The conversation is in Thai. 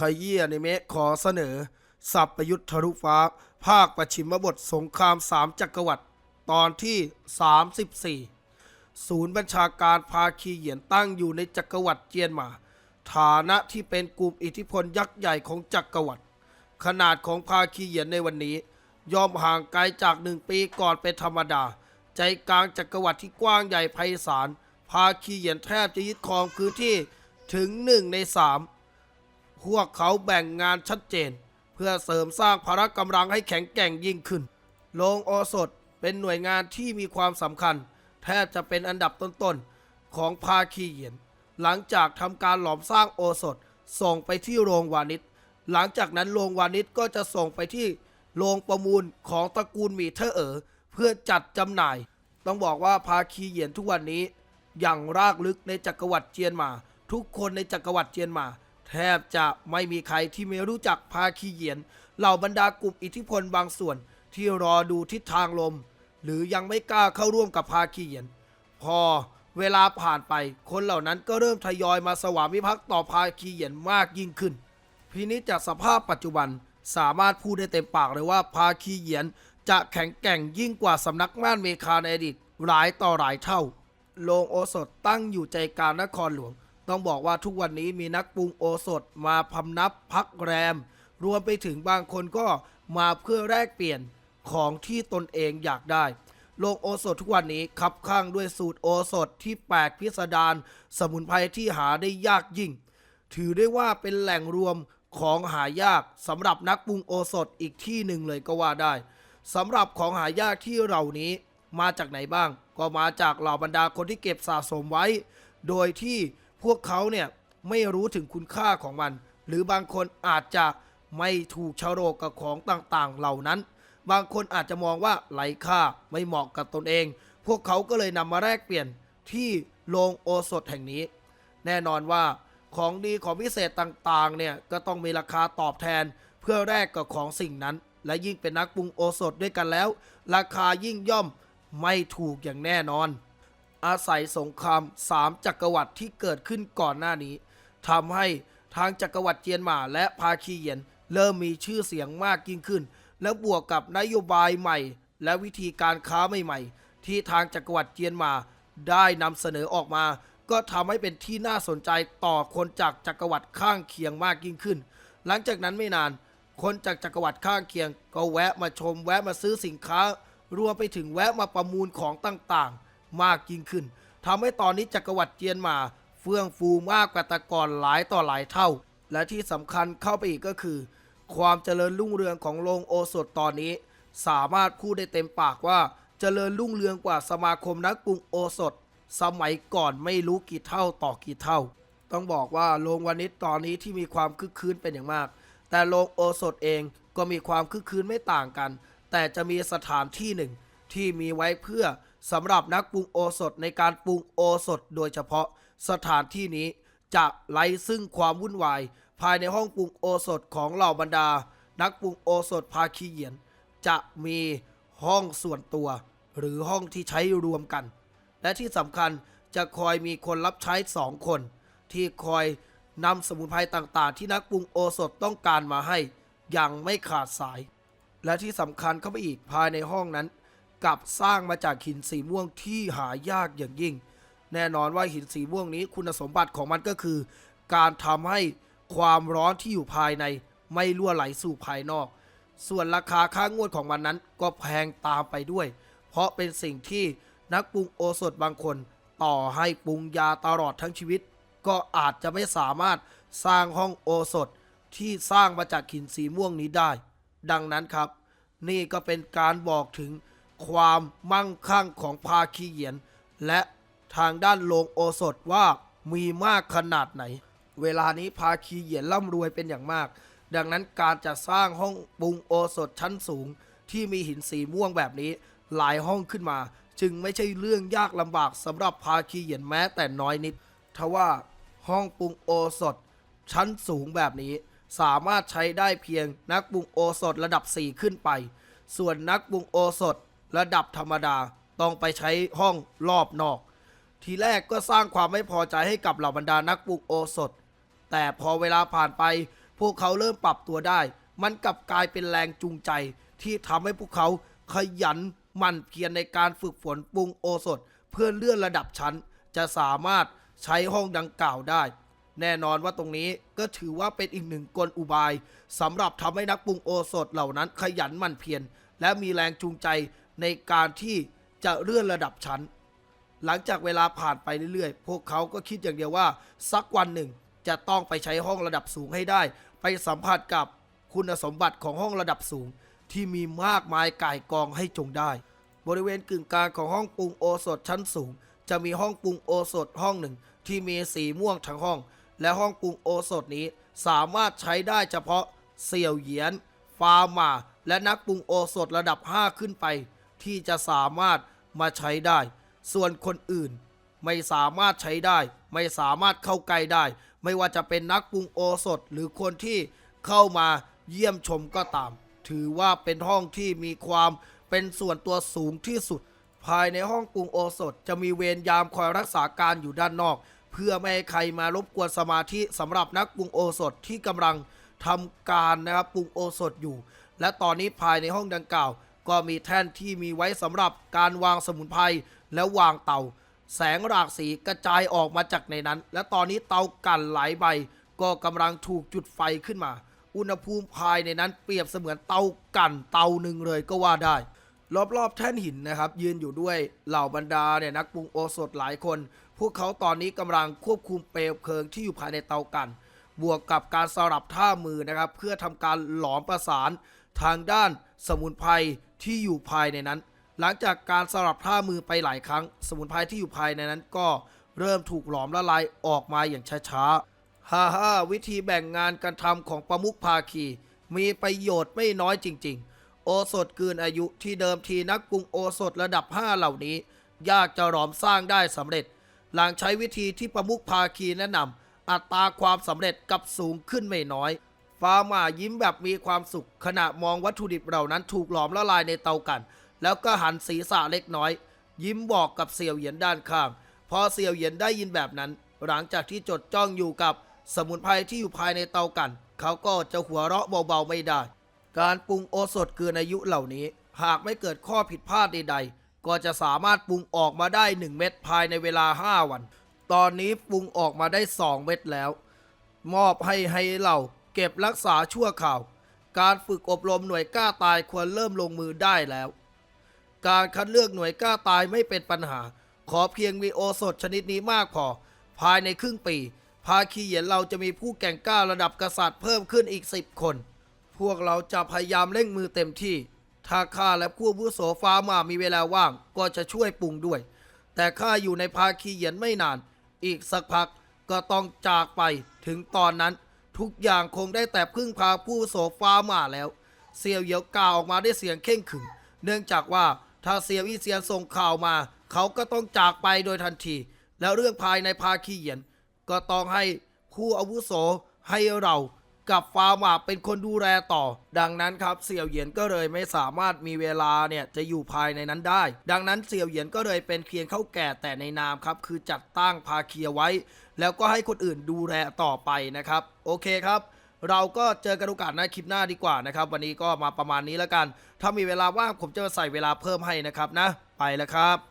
ขยี้อนิเมะขอเสนอ สับประยุทธ์ทะลุฟ้า ภาคประชิมบทสงครามสามจักรวรรดิตอนที่ 34 ศูนย์บัญชาการภาคีเหยียนตั้งอยู่ในจักรวรรดิเจียนหมา ฐานะที่เป็นกลุ่มอิทธิพลยักษ์ใหญ่ของจักรวรรดิขนาดของภาคีเหยียนในวันนี้ย่อมห่างไกลจากหนึ่งปีก่อนเป็นธรรมดา ใจกลางจักรวรรดิที่กว้างใหญ่ไพศาลภาคีเหยียนแทบจะยึดครองพื้นที่ถึงหนึ่งในสาม พวกเขาแบ่งงานชัดเจน เพื่อเสริมสร้างพละกำลังให้แข็งแกร่งยิ่งขึ้น โรงโอสถเป็นหน่วยงานที่มีความสำคัญ แทบจะเป็นอันดับต้นๆ ของภาคีเหยียน หลังจากทำการหลอมสร้างโอสถส่งไปที่โรงวานิชหลังจากนั้นโรงวานิชก็จะส่งไปที่โรงประมูลของตระกูลมีเทอเอ๋อเพื่อจัดจำหน่าย ต้องบอกว่าภาคีเหยียนทุกวันนี้ อย่างรากลึกในจักรวรรดิเจียนหมา ทุกคนในจักรวรรดิเจียนหมา แทบจะไม่มีใครที่ไม่รู้จักภาคีเหยียน เหล่าบรรดากลุ่มอิทธิพลบางส่วนที่รอดูทิศทางลม หรือยังไม่กล้าเข้าร่วมกับภาคีเหยียน พอเวลาผ่านไป คนเหล่านั้นก็เริ่มทยอยมาสวามิภักดิ์ต่อภาคีเหยียนมากยิ่งขึ้น พินิจจากสภาพปัจจุบันสามารถพูดได้เต็มปากเลยว่าภาคีเหยียนจะแข็งแกร่งยิ่งกว่าสำนักม่านเมคาในอดีตหลายต่อหลายเท่าโรงโอสถตั้งอยู่ใจกลางนครหลวง ต้องบอกว่าทุกวันนี้มีนักปรุงโอสถมาพำนับพักแรม รวมไปถึงบางคนก็มาเพื่อแลกเปลี่ยนของที่ตนเองอยากได้โรงโอสถทุกวันนี้คับข้างด้วยสูตรโอสถที่แปลกพิสดารสมุนไพรที่หาได้ยากยิ่ง ถือได้ว่าเป็นแหล่งรวมของหายากสำหรับนักปรุงโอสถอีกที่หนึ่งเลยก็ว่าได้สำหรับของหายากที่เหล่านี้มาจากไหนบ้าง ก็มาจากเหล่าบรรดาคนที่เก็บสะสมไว้ โดยที่ พวกเขาเนี่ยไม่รู้ถึงคุณค่าของมัน หรือบางคนอาจจะไม่ถูกชะโรกกับของต่างๆ เหล่านั้น บางคนอาจจะมองว่าไร้ค่าไม่เหมาะกับตนเอง พวกเขาก็เลยนำมาแลกเปลี่ยนที่โรงโอสถแห่งนี้ แน่นอนว่าของดีของพิเศษต่างๆ เนี่ยก็ต้องมีราคาตอบแทนเพื่อแลกกับของสิ่งนั้น และยิ่งเป็นนักปรุงโอสถด้วยกันแล้ว ราคายิ่งย่อมไม่ถูกอย่างแน่นอน อาศัยสงครามสามจักรวรรดิที่เกิดขึ้นก่อนหน้านี้ทำให้ทางจักรวรรดิเจียนหมาและภาคีเหยียน เริ่มมีชื่อเสียงมากยิ่งขึ้น และบวกกับนโยบายใหม่ และวิธีการค้าใหม่ๆ ที่ทางจักรวรรดิเจียนหมาได้นำเสนอออกมา ก็ทำให้เป็นที่น่าสนใจต่อคนจากจักรวรรดิข้างเคียงมากยิ่งขึ้น หลังจากนั้นไม่นาน คนจากจักรวรรดิข้างเคียง ก็แวะมาชมแวะมาซื้อสินค้ารวมไปถึงแวะมาประมูลของต่างๆ มากยิ่งขึ้นทำให้ตอนนี้จักรวรรดิเจียนหมาเฟื่องฟูมากกว่าแต่ก่อนหลายต่อหลายเท่า และที่สำคัญเข้าไปอีกก็คือ ความเจริญรุ่งเรืองของโรงโอสถตอนนี้ สามารถพูดได้เต็มปากว่าเจริญรุ่งเรืองกว่าสมาคมนักปรุงโอสถ สมัยก่อนไม่รู้กี่เท่าต่อกี่เท่า ต้องบอกว่าโรงวานิชตอนนี้ที่มีความคึกคืนเป็นอย่างมาก แต่โรงโอสถเองก็มีความคึกคืนไม่ต่างกัน แต่จะมีสถานที่หนึ่งที่มีไว้เพื่อ สำหรับนักปรุงโอสถในการปรุงโอสถ โดยเฉพาะสถานที่นี้จะไร้ซึ่งความวุ่นวาย ภายในห้องปรุงโอสถของเหล่าบรรดา นักปรุงโอสถภาคีเหียน จะมีห้องส่วนตัว หรือห้องที่ใช้รวมกัน และที่สำคัญจะคอยมีคนรับใช้สองคน ที่คอยนำสมุนไพรต่างๆ ที่นักปรุงโอสถต้องการมาให้อย่างไม่ขาดสาย และที่สำคัญเข้าไปอีกภายในห้องนั้น กับสร้างมาจากหินสีม่วงที่หายากอย่างยิ่ง แน่นอนว่าหินสีม่วงนี้คุณสมบัติของมันก็คือ การทำให้ความร้อนที่อยู่ภายในไม่รั่วไหลสู่ภายนอก ส่วนราคาค่างวดของมันนั้นก็แพงตามไปด้วย เพราะเป็นสิ่งที่นักปรุงโอสถบางคน ต่อให้ปรุงยาตลอดทั้งชีวิต ก็อาจจะไม่สามารถสร้างห้องโอสถที่สร้างมาจากหินสีม่วงนี้ได้ ดังนั้นครับ นี่ก็เป็นการบอกถึง ความมั่งคั่งของภาคีเหยียน และทางด้านโรงโอสถว่ามีมากขนาดไหน เวลานี้ภาคีเหยียนร่ำรวยเป็นอย่างมาก ดังนั้นการจะสร้างห้องปรุงโอสถชั้นสูง ที่มีหินสีม่วงแบบนี้หลายห้องขึ้นมา จึงไม่ใช่เรื่องยากลำบากสำหรับภาคีเหยียนแม้แต่น้อยนิดทว่าห้องปรุงโอสถ ชั้นสูงแบบนี้ สามารถใช้ได้เพียงนักปรุงโอสถระดับ 4 ขึ้นไป ส่วนนักปรุงโอสถ ระดับธรรมดาต้องไปใช้ห้องรอบนอก ทีแรกก็สร้างความไม่พอใจให้กับเหล่าบรรดานักปรุงโอสถ แต่พอเวลาผ่านไป พวกเขาเริ่มปรับตัวได้ มันกลับกลายเป็นแรงจูงใจ ที่ทำให้พวกเขาขยันหมั่นเพียรในการฝึกฝนปรุงโอสถ เพื่อเลื่อนระดับชั้น จะสามารถใช้ห้องดังกล่าวได้ แน่นอนว่าตรงนี้ก็ถือว่าเป็นอีกหนึ่งกลอุบายสำหรับทำให้นักปรุงโอสถเหล่านั้นขยันหมั่นเพียรและมีแรงจูงใจ ในการที่จะเลื่อนระดับชั้น หลังจากเวลาผ่านไปเรื่อยๆ พวกเขาก็คิดอย่างเดียวว่า สักวันหนึ่งจะต้องไปใช้ห้องระดับสูงให้ได้ ไปสัมผัสกับคุณสมบัติของห้องระดับสูง ที่มีมากมายก่ายกองให้จงได้ บริเวณกึ่งกลางของห้องปรุงโอสถชั้นสูง จะมีห้องปรุงโอสถห้องหนึ่ง ที่มีสีม่วงทั้งห้อง และห้องปรุงโอสถนี้สามารถใช้ได้เฉพาะเสี่ยวเหยียน ฟาร์มา และนักปรุงโอสถระดับ 5 ขึ้นไป ที่จะสามารถมาใช้ได้ ส่วนคนอื่นไม่สามารถใช้ได้ ไม่สามารถเข้าใกล้ได้ ไม่ว่าจะเป็นนักปรุงโอสถหรือคนที่เข้ามาเยี่ยมชมก็ตาม ถือว่าเป็นห้องที่มีความเป็นส่วนตัวสูงที่สุด ภายในห้องปรุงโอสถจะมีเวรยามคอยรักษาการอยู่ด้านนอก เพื่อไม่ให้ใครมารบกวนสมาธิสำหรับนักปรุงโอสถที่กำลังทำการนะครับปรุงโอสถอยู่ และตอนนี้ภายในห้องดังกล่าว ก็มีแท่นที่มีไว้สำหรับการวางสมุนไพรและวางเตา แสงหลากสีกระจายออกมาจากในนั้น และตอนนี้เตากันหลายใบ ก็กำลังถูกจุดไฟขึ้นมา อุณหภูมิภายในนั้นเปรียบเสมือนเตากันเตาหนึ่งเลยก็ว่าได้ รอบๆแท่นหินนะครับ ยืนอยู่ด้วยเหล่าบรรดาเนี่ยนักปรุงโอสถหลายคน พวกเขาตอนนี้กำลังควบคุมเปลวเพลิงที่อยู่ภายในเตากัน บวกกับการสลับท่ามือนะครับ เพื่อทำการหลอมประสานทางด้านสมุนไพร ที่อยู่ภายในนั้น หลังจากการสลับท่ามือไปหลายครั้ง สมุนไพรที่อยู่ภายในนั้นก็เริ่มถูกหลอมละลายออกมาอย่างช้าๆฮ่าฮ่าวิธีแบ่งงานการทำของประมุขภาคี มีประโยชน์ไม่น้อยจริง ๆ โอสถเกินอายุที่เดิมทีนักปรุงโอสถระดับ 5 เหล่านี้ ยากจะหลอมสร้างได้สำเร็จ หลังใช้วิธีที่ประมุขภาคีแนะนำอัตราความสำเร็จกับสูงขึ้นไม่น้อย ฟาร์มายิ้มแบบมีความสุข ขณะมองวัตถุดิบเหล่านั้นถูกหลอมละลายในเตากัน แล้วก็หันศีรษะเล็กน้อย ยิ้มบอกกับเสี่ยวเหยียนด้านข้าง พอเสี่ยวเหยียนได้ยินแบบนั้น หลังจากที่จดจ้องอยู่กับสมุนไพรที่อยู่ภายในเตากัน เขาก็จะหัวเราะเบาๆไม่ได้ การปรุงโอสถเกินอายุเหล่านี้ หากไม่เกิดข้อผิดพลาดใด ๆ ก็จะสามารถปรุงออกมาได้ 1 เม็ดภายในเวลา 5 วัน ตอนนี้ปรุงออกมาได้ 2 เม็ดแล้ว มอบให้ให้เรา เก็บรักษาชั่วข่าว การฝึกอบรมหน่วยกล้าตายควรเริ่มลงมือได้แล้ว การคัดเลือกหน่วยกล้าตายไม่เป็นปัญหา ขอเพียงมีโอสถชนิดนี้มากพอ ภายในครึ่งปี ภาคีเหยียนเราจะมีผู้แก่งกล้าระดับกษัตริย์เพิ่มขึ้นอีก 10 คน พวกเราจะพยายามเร่งมือเต็มที่ ถ้าข้าและผู้ผู้โสฟ้ามามีเวลาว่าง ก็จะช่วยปรุงด้วย แต่ข้าอยู่ในภาคีเหยียนไม่นาน อีกสักพักก็ต้องจากไปถึงตอนนั้น ทุกอย่างคงได้แต่พึ่งพาผู้โสฟ้ามาแล้ว เซียวเหยียวกล่าวออกมาด้วยเสียงเข่งขรึมเนื่องจากว่าถ้าเซียวอีเซียนส่งข่าวมา เขาก็ต้องจากไปโดยทันที แล้วเรื่องภายในภาคีเหยียน ก็ต้องให้ผู้อาวุโสให้เรากับฟาร์มาเป็นคนดูแลต่อ ดังนั้นครับเสี่ยวเหยียนก็เลยไม่สามารถมีเวลาเนี่ยจะอยู่ภายในนั้นได้ ดังนั้นเสี่ยวเหยียนก็เลยเป็นเพียงเข้าแก่แต่ในนามครับคือจัดตั้งภาคีไว้ แล้วก็ให้คนอื่นดูแลต่อไปนะครับ โอเคครับ เราก็เจอกันโอกาสหน้าคลิปหน้าดีกว่านะครับ วันนี้ก็มาประมาณนี้แล้วกัน ถ้ามีเวลาว่างผมจะใส่เวลาเพิ่มให้นะครับนะ ไปแล้วครับ